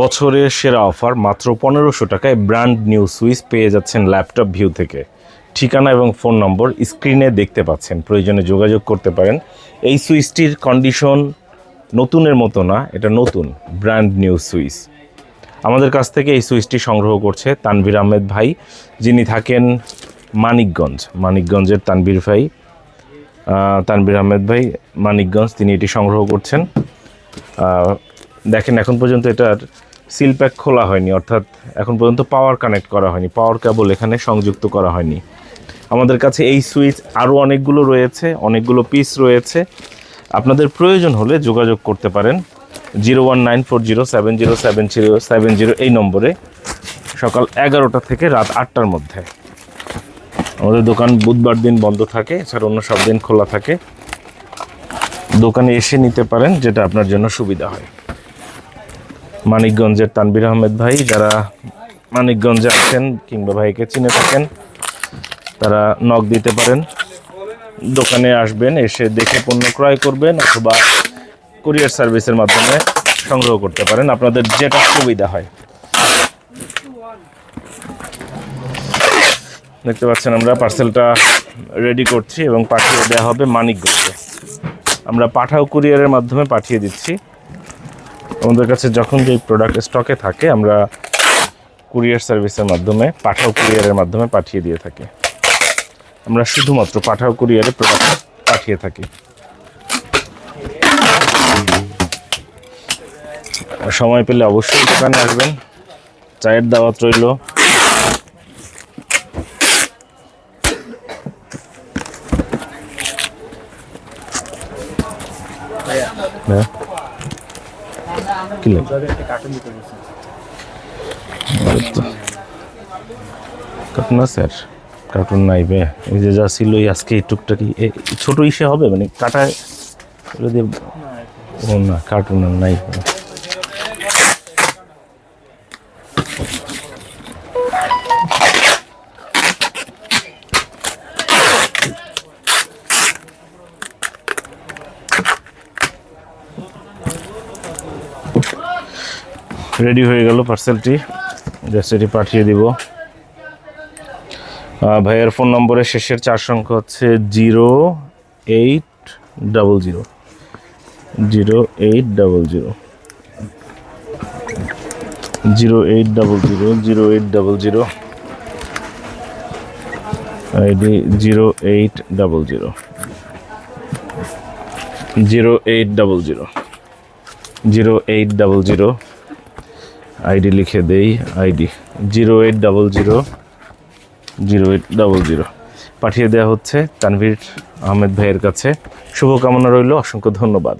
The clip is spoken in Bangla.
বছরের সেরা অফার, মাত্র পনেরোশো টাকায় ব্র্যান্ড নিউ সুইচ পেয়ে যাচ্ছেন ল্যাপটপ ভিউ থেকে। ঠিকানা এবং ফোন নম্বর স্ক্রিনে দেখতে পাচ্ছেন। প্রয়োজনে যোগাযোগ করতে পারেন। এই সুইচটির কন্ডিশন নতুনের মতো না, এটা নতুন, ব্র্যান্ড নিউ সুইচ। আমাদের কাছ থেকে এই সুইচটি সংগ্রহ করছে তানভীর আহমেদ ভাই, যিনি থাকেন মানিকগঞ্জ। মানিকগঞ্জের তানভীর ভাই তানভীর আহমেদ ভাই, মানিকগঞ্জ, তিনি এটি সংগ্রহ করছেন। দেখেন, এখন পর্যন্ত এটার সিল প্যাক খোলা হয়নি, অর্থাৎ এখন পর্যন্ত পাওয়ার কানেক্ট করা হয়নি পাওয়ার কেবল এখানে সংযুক্ত করা হয়নি। আমাদের কাছে এই সুইচ আরও অনেকগুলো রয়েছে, অনেকগুলো পিস রয়েছে। আপনাদের প্রয়োজন হলে যোগাযোগ করতে পারেন, zero one nine four zero seven zero seven zero seven zero এই নম্বরে, সকাল এগারোটা থেকে রাত আটটার মধ্যে। আমাদের দোকান বুধবার দিন বন্ধ থাকে, এছাড়া অন্য সব দিন খোলা থাকে। দোকানে এসে নিতে পারেন, যেটা আপনার জন্য সুবিধা হয়। মানিকগঞ্জের তানবির আহমেদ ভাই, যারা মানিকগঞ্জে আছেন কিংবা ভাইকে চিনে থাকেন, তারা নক দিতে পারেন। দোকানে আসবেন, এসে দেখে পণ্য ক্রয় করবেন অথবা কুরিয়ার সার্ভিসের মাধ্যমে সংগ্রহ করতে পারেন। আপনাদের যেটা সুবিধা হয়। দেখতে পাচ্ছেন আমরা পার্সেলটা রেডি করছি এবং পাঠিয়ে দেওয়া হবে মানিকগঞ্জে। আমরা পাঠাও কুরিয়ারের মাধ্যমে পাঠিয়ে দিচ্ছি। আমাদের কাছে যখন যে প্রোডাক্ট স্টকে থাকে, আমরা কুরিয়ার সার্ভিসের মাধ্যমে, পাঠাও কুরিয়ারের মাধ্যমে পাঠিয়ে দিয়ে থাকি। আমরা শুধুমাত্র পাঠাও কুরিয়ারে প্রোডাক্ট পাঠিয়ে থাকি। সময় পেলে অবশ্যই দোকানে আসবেন। চায়ের দাওয়াত রইল। হ্যাঁ। কি কার্টুন আছে আর কার্টুন নাই বে। এই যে যা ছিল আজকে টুকটাকি ছোট ইসে হবে মানে কাটায় যদি ও না, কার্টুন নাই। রেডি হয়ে গেল পার্সেলটি। জাস্ট এটি পাঠিয়ে দিব। ভাইয়ের ফোন নম্বরের শেষের চার সংখ্যা হচ্ছে zero eight double zero. Zero eight double zero. Zero eight double zero zero eight double zero. ID zero eight double zero. Zero eight double zero. Zero eight double zero. ID লিখে দেই, ID zero eight double zero zero eight double zero. পাঠিয়ে দেওয়া হচ্ছে তানভীর আহমেদ ভাইয়ের কাছে। শুভকামনা রইল, অসংখ্য ধন্যবাদ।